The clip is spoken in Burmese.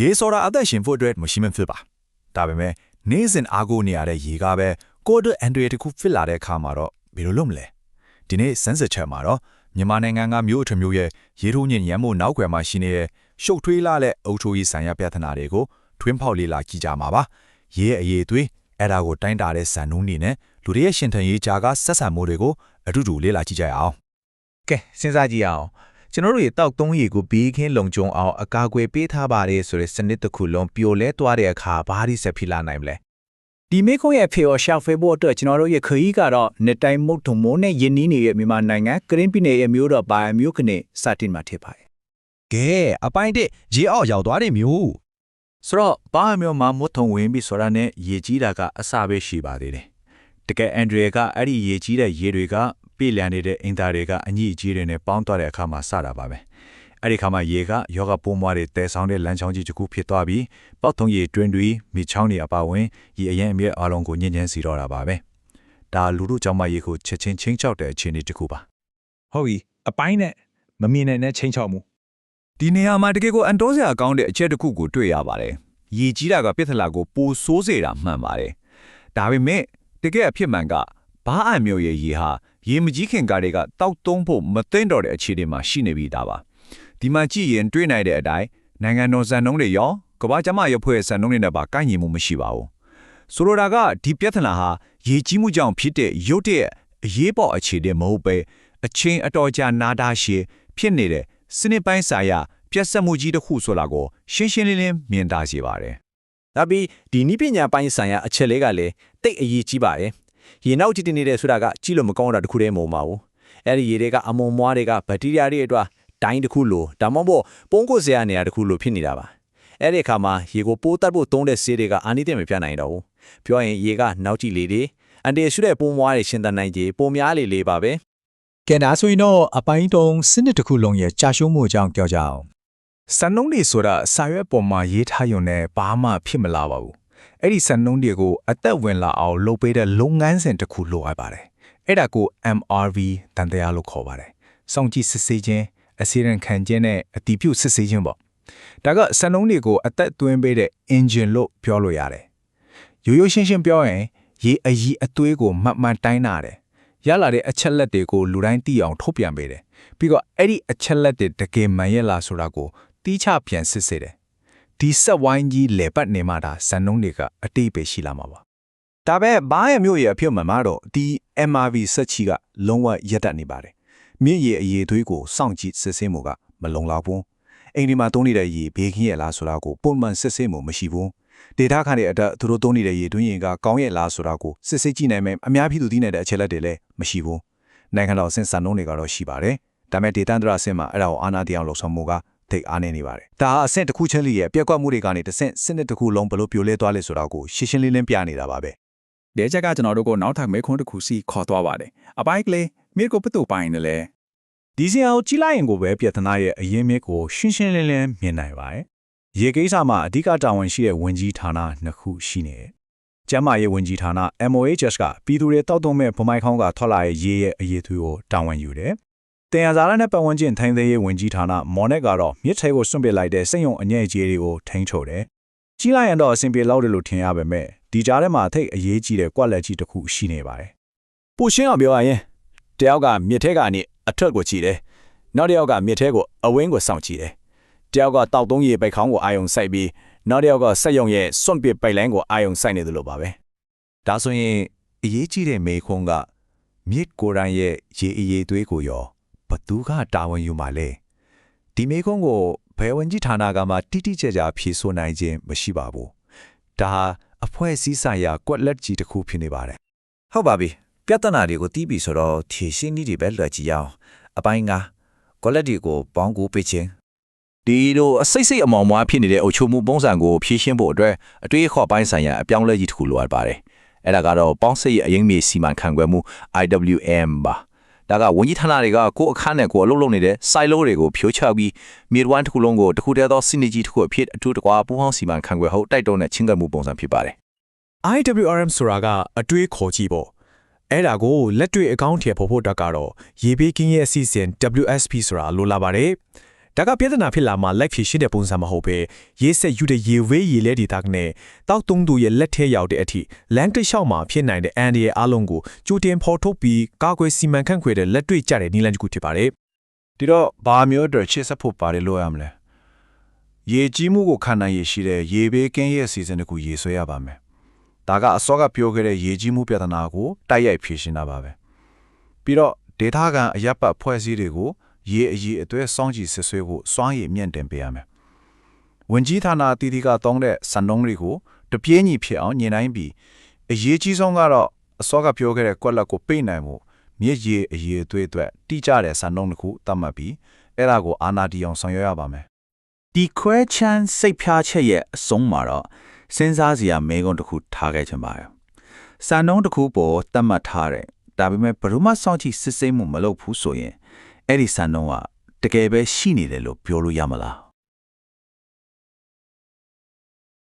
ရေဆိုတာအသက်ရှင်ဖို့အတွက်မရှိမဖြစ်ပါဒါပေမဲ့နေ့စဉ်အားကိုးနေရတဲ့ရေကပဲကိုယ်တို့အန်ဒရီတစ်ခုဖြစ်လာတဲ့အခါမှာတော့ဘယ်လိုလုပ်မလဲဒီနေ့စမ်းစစ်ချက်မှာတော့မြန်မာနိုင်ငံကမြို့အထမျိုးရဲ့ရေထိုးညင်ရမ်းမှုနောက်ွယ်မှာရှိနေတဲ့ရှုပ်ထွေးလာတဲ့အုပ်ချုပ်ရေးဆိုင်ရာပြဿနာတွေကိုထွင်းဖောက်လေ့လာကြည့်ကြမှာပါရေရဲ့အရေးသွေးအဲ့ဒါကိုတိုင်းတာတဲ့စံနှုန်းတွေနဲ့လူတွေရဲ့ရှင်ထန်ရေးကြားကဆက်ဆံမှုတွေကိုအတူတူလေ့လာကြည့်ကြရအောင်ကဲစဉ်းစားကြည့်အောင် ကျွန်တော်တို့ရေတောက်သုံးရေကိုဘေးခင်းလုံခြုံအောင်အကာအကွယ်ပေးထားပါတယ်ဆိုတဲ့စနစ်တစ်ခုလုံးပြိုလဲသွားတဲ့အခါဘာဒီဆက်ဖြစ်လာနိုင်မလဲဒီမေခွန်းရဲ့ဖေော်ရှာဖွေဖို့အတွက်ကျွန်တော်တို့ရဲ့ခရီးကတော့နှစ်တိုင်းမုတ်ထုံမိုးနဲ့ယင်းနီးနေတဲ့မြန်မာနိုင်ငံကရင်ပြည်နယ်ရဲ့မြို့တော်ဘာမြို့ကနေစတင်မှာဖြစ်ပါတယ်ကဲအပိုင်းတစ်ရေအောက်ရောက်သွားတဲ့မျိုးဆိုတော့ဘာမျိုးမှမွတ်ထုံဝင်ပြီးဆိုတာနဲ့ရေကြီးတာကအစပဲရှိပါသေးတယ်တကယ်အန်ဒရီကအဲ့ဒီရေကြီးတဲ့ရေတွေက ပြည့်လျံနေတဲ့အင်တာတွေကအညစ်အကြေးတွေနဲ့ပေါင်းသွားတဲ့အခါမှာစတာပါပဲအဲ့ဒီခါမှာရေကယောဂပိုးမွားတွေတဲဆောင်တဲ့လမ်းချောင်းကြီးတစ်ခုဖြစ်သွားပြီးပေါက်ထုံရေတွင်တွေမိချောင်းတွေအပါဝင်ရေအရင်အမြဲအလုံးကိုညဉ့်ညဉ့်စီတော့တာပါပဲဒါလူတို့ကြောင့်မရေကိုချက်ချင်းချင်းချောက်တဲ့အခြေအနေတစ်ခုပါဟုတ်ပြီအပိုင်းနဲ့မမြင်နိုင်တဲ့ချင်းချောက်မှုဒီနေရာမှာတကယ်ကိုအန်တိုးစရာကောင်းတဲ့အချက်တစ်ခုကိုတွေ့ရပါတယ်။ရေကြီးတာကပြဿနာကိုပိုဆိုးစေတာမှန်ပါတယ်။ဒါပေမဲ့တကယ်အဖြစ်မှန်ကဘာအမျိုးရဲ့ရေဟာ ရေမကြီးခင်ကတွေကတောက်သုံးဖို့မသိမ့်တော့တဲ့အခြေအနေမှာရှိနေပြီဒါပါ။ဒီမှာကြည့်ရင်တွေ့နိုင်တဲ့အတိုင်းနိုင်ငံတော်စံနှုန်းတွေရောကမ္ဘာ့ကျန်းမာရေးအဖွဲ့စံနှုန်းတွေနဲ့ပါကိုက်ညီမှုမရှိပါဘူး။ဆိုလိုတာကဒီပြဿနာဟာရေကြီးမှုကြောင့်ဖြစ်တဲ့ရုတ်တရက်အရေးပေါ်အခြေအနေမဟုတ်ပဲအချင်းအတော်ကြာနာတာရှည်ဖြစ်နေတဲ့စနစ်ပိုင်းဆိုင်ရာပြက်ဆက်မှုကြီးတစ်ခုဆိုတာကိုရှင်းရှင်းလင်းလင်းမြင်သာစေပါတယ်။ဒါပြီးဒီနိပညာပိုင်းဆိုင်ရာအချက်လေးကလည်းတိတ်အရေးကြီးပါတယ်။ ရေနောက်တည်တည်နေတဲ့ဆိုတာကကြည့်လို့မကောင်းတာတစ်ခုတည်းမဟုတ်ပါဘူး။အဲ့ဒီရေတွေကအမုံမွားတွေကဘက်တီးရီးယားတွေအတွက်တိုင်းတစ်ခုလိုဒါမှမဟုတ်ပုံကိုစရာနေရာတစ်ခုလိုဖြစ်နေတာပါ။အဲ့ဒီအခါမှာရေကိုပိုးတတ်ဖို့သုံးတဲ့ဆေးတွေကအာနိသင်မပြနိုင်တော့ဘူး။ပြောရင်ရေကနောက်ကြည့်လေတွေအန်တီရှုတဲ့ပုံမွားတွေရှင်းတန်နိုင်ကြီးပုံများလေလေးပါပဲ။ကဲဒါဆိုရင်တော့အပိုင်းတုံးစနစ်တစ်ခုလုံးရဲ့ကြာရှုံးမှုအကြောင်းပြောကြအောင်စံနှုန်းတွေဆိုတာစာရွက်ပေါ်မှာရေးထားရုံနဲ့ဘာမှဖြစ်မလာပါဘူး အဲ့ဒီစံနှုန်းတွေကိုအသက်ဝင်လာအောင်လုပ်ပေးတဲ့လုပ်ငန်းစဉ်တစ်ခုလိုအပ်ပါတယ်အဲ့ဒါကို MRV တန်တရားလို့ခေါ်ပါတယ်စောင့်ကြည့်စစ်ဆေးခြင်းအစီရင်ခံခြင်းနဲ့အတီးပြုတ်စစ်ဆေးခြင်းပေါ့ဒါကစံနှုန်းတွေကိုအသက်သွင်းပေးတဲ့ engine လို့ပြောလို့ရတယ်ရိုးရိုးရှင်းရှင်းပြောရင်ရေအကြီးအသွေးကိုမှတ်မှန်တိုင်းတာတယ်ရလာတဲ့အချက်လက်တွေကိုလူတိုင်းသိအောင်ထုတ်ပြန်ပေးတယ်ပြီးတော့အဲ့ဒီအချက်လက်တွေတကယ်မှန်ရဲ့လားဆိုတာကိုတီးချပြန်စစ်ဆေးတယ် ဒီဆက်ဝိုင်းကြီးလေပတ်နေမှဒါစံနှုန်းတွေကအတိတ်ပဲရှိလာမှာပါဒါပဲဘာရဲ့မျိုးရဲ့အဖြစ်မှန်မှာတော့ဒီ MRV စက်ချီကလုံးဝရက်တက်နေပါတယ်မြင့်ရေအရေးသွေးကိုစောင့်ကြည့်စစ်ဆေးမှုကမလုံလောက်ဘူးအိမ်ဒီမှာသုံးနေတဲ့ရေဘေးခင်းရဲ့လားဆိုတာကိုပုံမှန်စစ်ဆေးမှုမရှိဘူးဒေတာခန့်တဲ့အတက်သူတို့သုံးနေတဲ့ရေတွင်းရင်ကကောင်းရဲ့လားဆိုတာကိုစစ်ဆေးကြည့်နိုင်မယ်အများပြည်သူသိနိုင်တဲ့အချက်လက်တွေလည်းမရှိဘူးနိုင်ငံတော်အဆင့်စံနှုန်းတွေကတော့ရှိပါတယ်ဒါပေမဲ့ဒေတာန္တရအဆင့်မှာအဲ့ဒါကိုအာဏာတရားလှုပ်ဆောင်မှုက ထိတ်အားနေနေပါတယ်ဒါဟာအဆင့်တစ်ခုချင်းလေးရဲ့ပြက်ကွက်မှုတွေကနေတစ်ဆင့်စနစ်တစ်ခုလုံးဘယ်လိုပြိုလဲသွားလဲဆိုတာကိုရှင်းရှင်းလင်းလင်းပြနေတာပါပဲဒီချက်ကကျွန်တော်တို့ကိုနောက်ထပ်မဲခွန်းတစ်ခုစီခေါ်သွားပါတယ်အပိုက်ကလေးမြေကိုပတူပိုင်းနဲ့လဲဒီစီအောင်ကြီးလိုက်ရင်ကိုပဲပြဿနာရဲ့အရင်းမြစ်ကိုရှင်းရှင်းလင်းလင်းမြင်နိုင်ပါတယ်။ရေကိစ္စမှာအဓိကတာဝန်ရှိတဲ့ဝင်ကြီးဌာနနှစ်ခုရှိနေတယ်။ကျန်းမာရေးဝင်ကြီးဌာန MOHS ကပြည်သူတွေတောက်တုံးမဲ့ဗမိုင်းခေါင်းကထွက်လာတဲ့ရေရဲ့အရေးသွေးကိုတာဝန်ယူတယ်။ တင်ရဇာလနဲ့ပတ်ဝန်းကျင်ထိုင်းသေးရေးဝင်ကြီးဌာနမော်နက်ကတော့မြစ်ထဲကိုစွန့်ပစ်လိုက်တဲ့စိတ်ယုံအငဲ့ကြီးတွေကိုထိန်းချုပ်တယ်။ကြီးလိုက်ရင်တော့အဆင်ပြေလောက်တယ်လို့ထင်ရပါမယ်။ဒီကြားထဲမှာထိတ်အရေးကြီးတဲ့ကွက်လက်ကြီးတစ်ခုရှိနေပါတယ်ပိုရှင်းအောင်ပြောရရင်တယောက်ကမြစ်ထဲကနေအထွက်ကိုကြည့်တယ်နောက်တစ်ယောက်ကမြစ်ထဲကိုအဝင်းကိုစောင့်ကြည့်တယ်တယောက်ကတောက်သုံးရေပိုက်ခေါင်းကိုအာယုံစိုက်ပြီးနောက်တစ်ယောက်ကစက်ယုံရဲ့စွန့်ပစ်ပိုက်လိုင်းကိုအာယုံစိုက်နေတယ်လို့ပါပဲ။ဒါဆိုရင်အရေးကြီးတဲ့မေခွန်းကမြစ်ကိုယ်တိုင်ရဲ့ရေအရေးသွေးကိုရော ဘသူကတာဝန်ယူမှာလဲ။ဒီမေခွန်းကိုဘယ်ဝင်ကြီးဌာနကမှတိတိကျကျဖြေဆိုနိုင်ခြင်းမရှိပါဘူး။ဒါဟာအဖွဲ့အစည်းဆိုင်ရာကွက်လက်ကြီးတစ်ခုဖြစ်နေပါတယ်ဟုတ်ပါပြီပြဿနာတွေကိုတီးပြီဆိုတော့ဖြေရှင်းနည်းတွေပဲလွှတ်ကြည့်ရအောင်အပိုင်းကကွက်လက်တွေကိုပေါင်းကူပေးခြင်းဒီလိုအစိတ်စိတ်အမောင်မွားဖြစ်နေတဲ့အုပ်ချုပ်မှုပုံစံကိုဖြည့်ရှင်းဖို့အတွက်အတွေ့အခေါ်ပိုင်းဆိုင်ရာအပြောင်းလဲကြီးတစ်ခုလိုအပ်ပါတယ်အဲ့ဒါကတော့ပေါင်းစိတ်ရဲ့အရင်မြေစီမံခန့်ခွဲမှု IWM ပါ ဒါကဝန်ကြီးဌာနတွေကကိုယ့်အခန်းနဲ့ကိုယ်အလုပ်လုပ်နေတဲ့ silo တွေကိုဖြိုးချပြီးမြေဝိုင်းတစ်ခုလုံးကိုတစ်ခုတည်းသောစီနီကြီးတစ်ခုအဖြစ်အထူးတကွာပူးပေါင်းစီမံခန့်ခွဲဟုတ်တိုက်တွန်းတဲ့ချင်းကပ်မှုပုံစံဖြစ်ပါတယ် IWRM ဆိုတာကအတွေးခေါ်ကြည့်ပေါ့အဲ့ဒါကိုလက်တွေ့အကောင့်ထဲပေါ်ဖို့တက်ကတော့ရေဘေးကင်းရဲ့အစီအစဉ် WSP ဆိုတာလိုလာပါတယ် ဒါကပြဿနာဖြစ်လာမှလိုက်ဖြေရှင်းတဲ့ပုံစံမဟုတ်ပဲရေးဆက်ယူတဲ့ရေဝေးရေလဲဒေတာကနေတောက်တုံးသူရဲ့လက်ထဲရောက်တဲ့အထိလမ်းတစ်လျှောက်မှာဖြစ်နိုင်တဲ့အန်ဒီရဲ့အလုံးကိုကြိုတင်ဖော်ထုတ်ပြီးကာကွယ်စီမံခန့်ခွဲတဲ့လက်တွေ့ကျတဲ့နည်းလမ်းတစ်ခုဖြစ်ပါတယ်ဒီတော့ဘာမျိုးအတွက်ချစ်ဆက်ဖို့ပါတယ်လို့ရမလဲရေကြီးမှုကိုခံနိုင်ရရှိတဲ့ရေဘေးကင်းရဲ့အစီအစဉ်တစ်ခုရေဆွဲရပါမယ်ဒါကအစောကပြောခဲ့တဲ့ရေကြီးမှုပြဿနာကိုတိုက်ရိုက်ဖြေရှင်းတာပါပဲပြီးတော့ဒေတာကန်အရပ်ပတ်ဖွဲ့စည်းတွေကို ရေအကြီးအသွဲစောင့်ကြည့်ဆစ်ဆွဲဖို့စွမ်းရည်မြင့်တင်ပေးရမယ်ဝင်ကြီးဌာနအသီးသီးကတောင်းတဲ့စံနှုန်းတွေကိုတပြေးညီဖြစ်အောင်ညှိနှိုင်းပြီးအရေးကြီးဆုံးကတော့အစောကပြောခဲ့တဲ့ကွက်လက်ကိုပိတ်နိုင်မှုမြစ်ရေအရေးအသွေးအတွက်တိကျတဲ့စံနှုန်းတစ်ခုသတ်မှတ်ပြီးအဲ့ဒါကိုအာနာတီအောင်ဆောင်ရွက်ရပါမယ်ဒီခွဲချမ်းစိတ်ဖြားချက်ရဲ့အဆုံးမှာတော့စဉ်းစားစရာမဲကုန်းတစ်ခုထားခဲ့ချင်ပါတယ်။စံနှုန်းတစ်ခုပေါ်တတ်မှတ်ထားတယ်။ဒါပေမဲ့ဘယ်လို့မှစောင့်ကြည့်စစ်ဆေးမှုမလုပ်ဘူးဆိုရင် အဲ့ဒီစံနှုန်းကတကယ်ပဲရှိနေတယ်လို့ပြောလို့ရမလား